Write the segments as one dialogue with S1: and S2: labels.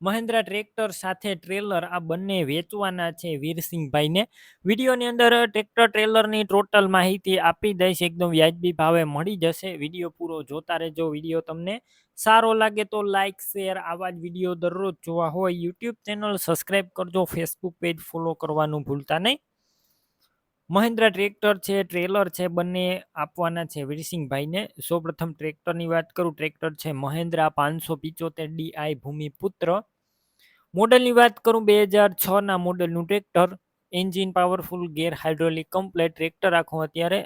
S1: Mahindra tractor સાથે trailer આ બંને વેચવાના છે વીરસિંહભાઈને. વિડીયોની અંદર ટ્રેક્ટર ટ્રેલરની ટોટલ માહિતી આપી દઈશ. એકદમ વ્યાજબી ભાવે મળી જશે. વીડિયો પૂરો જોતા રહેજો. વીડિયો તમને સારો લાગે તો લાઇક શેર આવા જ વીડિયો દરરોજ જોવા હોય. યુટ્યુબ ચેનલ સબસ્ક્રાઈબ કરજો. ફેસબુક પેજ ફોલો કરવાનું ભૂલતા નહીં. મહિન્દ્રા ટ્રેક્ટર છે, ટ્રેલર છે, બંને આપવાના છે વીરસિંહભાઈને. સૌપ્રથમ ટ્રેક્ટરની વાત કરું, ટ્રેક્ટર છે મહેન્દ્રા પાંચસો પિચોતેર ડીઆઈ ભૂમિપુત્ર. મોડલની વાત કરું, બે હજાર છના મોડલનું tractor. Engine powerful, gear hydraulic, complete tractor આખું અત્યારે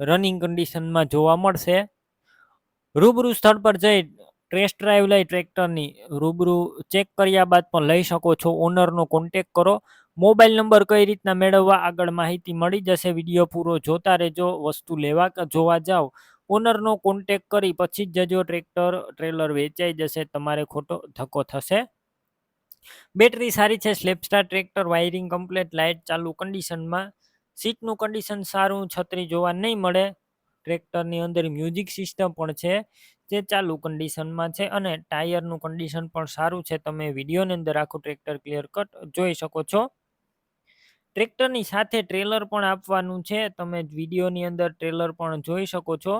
S1: રનિંગ કન્ડિશનમાં જોવા મળશે. રૂબરૂ સ્થળ પર જઈ ટેસ્ટ ડ્રાઈવ લઈ ટ્રેક્ટરની રૂબરૂ ચેક કર્યા બાદ પણ લઈ શકો છો ઓનરનો કોન્ટેક કરો. મોબાઈલ નંબર કઈ રીતના મેળવવા આગળ માહિતી મળી જશે વીડિયો પૂરો જોતા રહેજો, વસ્તુ લેવા જોવા જાઓ ઓનરનો કોન્ટેક કરી પછી જ જજો ટ્રેક્ટર, ટ્રેલર વેચાઈ જશે, તમારે ખોટો ધક્કો થશે. બેટરી સારી છે, સ્લેપસ્ટાર ટ્રેક્ટર, વાયરિંગ કમ્પ્લેટ લાઇટ ચાલુ કન્ડિશનમાં સીટનું કન્ડિશન સારું, છત્રી જોવા નહીં મળે. ટ્રેક્ટરની અંદર મ્યુઝિક સિસ્ટમ પણ છે, જે ચાલુ કન્ડિશનમાં છે અને ટાયરનું કન્ડિશન પણ સારું છે, તમે વિડીયોની અંદર આખું ટ્રેક્ટર ક્લિયર કટ જોઈ શકો છો. ટ્રેક્ટરની સાથે ટ્રેલર પણ આપવાનું છે. તમે વિડીયોની અંદર ટ્રેલર પણ જોઈ શકો છો.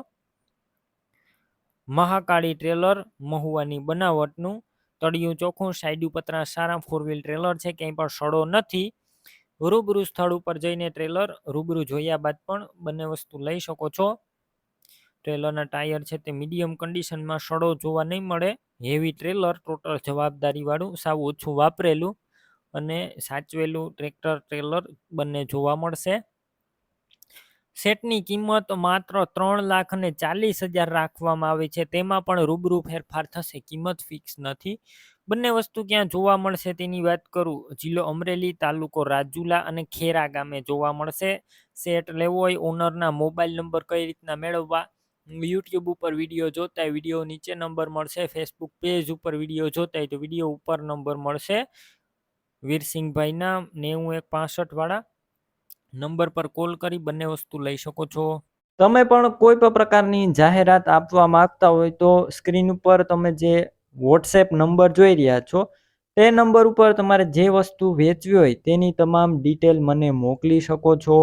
S1: મહાકાળી ટ્રેલર, મહુવાની બનાવટનું, તળિયું ચોખ્ખું સાઈડ પતરા સારા ફોર વ્હીલ ટ્રેલર છે, ક્યાંય પણ સડો નથી. રૂબરૂ સ્થળ ઉપર જઈને ટ્રેલર રૂબરૂ જોયા બાદ પણ બંને વસ્તુ લઈ શકો છો. ટ્રેલરના ટાયર છે તે મીડિયમ કન્ડિશનમાં સડો જોવા નહીં મળે. હેવી ટ્રેલર, ટોટલ જવાબદારીવાળું, સાવ ઓછું વાપરેલું. અને સાચવેલું ટ્રેક્ટર, ટ્રેલર બંને જોવા મળશે. સેટની કિંમત માત્ર ત્રણ લાખ અને ચાલીસ હજાર રાખવામાં આવે છે. તેમાં પણ રૂબરૂ ફેરફાર થશે. કિંમત ફિક્સ નથી. બંને વસ્તુ ક્યાં જોવા મળશે તેની વાત કરું. જિલ્લો અમરેલી, તાલુકો રાજુલા અને ખેરા ગામે જોવા મળશે. સેટ લેવો હોય ઓનરના મોબાઈલ નંબર કઈ રીતના મેળવવા? યુટ્યુબ ઉપર વીડિયો જોતા વીડિયો નીચે નંબર મળશે. ફેસબુક પેજ ઉપર વીડિયો જોતા તો વીડિયો ઉપર નંબર મળશે. વીરસિંહભાઈના નેવું એક પાસઠ વાળા નંબર પર કોલ કરી બંને વસ્તુ લઈ શકો છો. તમે પણ કોઈ પણ પ્રકારની જાહેરાત આપવા માંગતા હોય તો સ્ક્રીન ઉપર તમે જે વોટ્સએપ નંબર જોઈ રહ્યા છો, તે નંબર ઉપર તમારે જે વસ્તુ વેચવી હોય તેની તમામ ડિટેલ મને મોકલી શકો છો.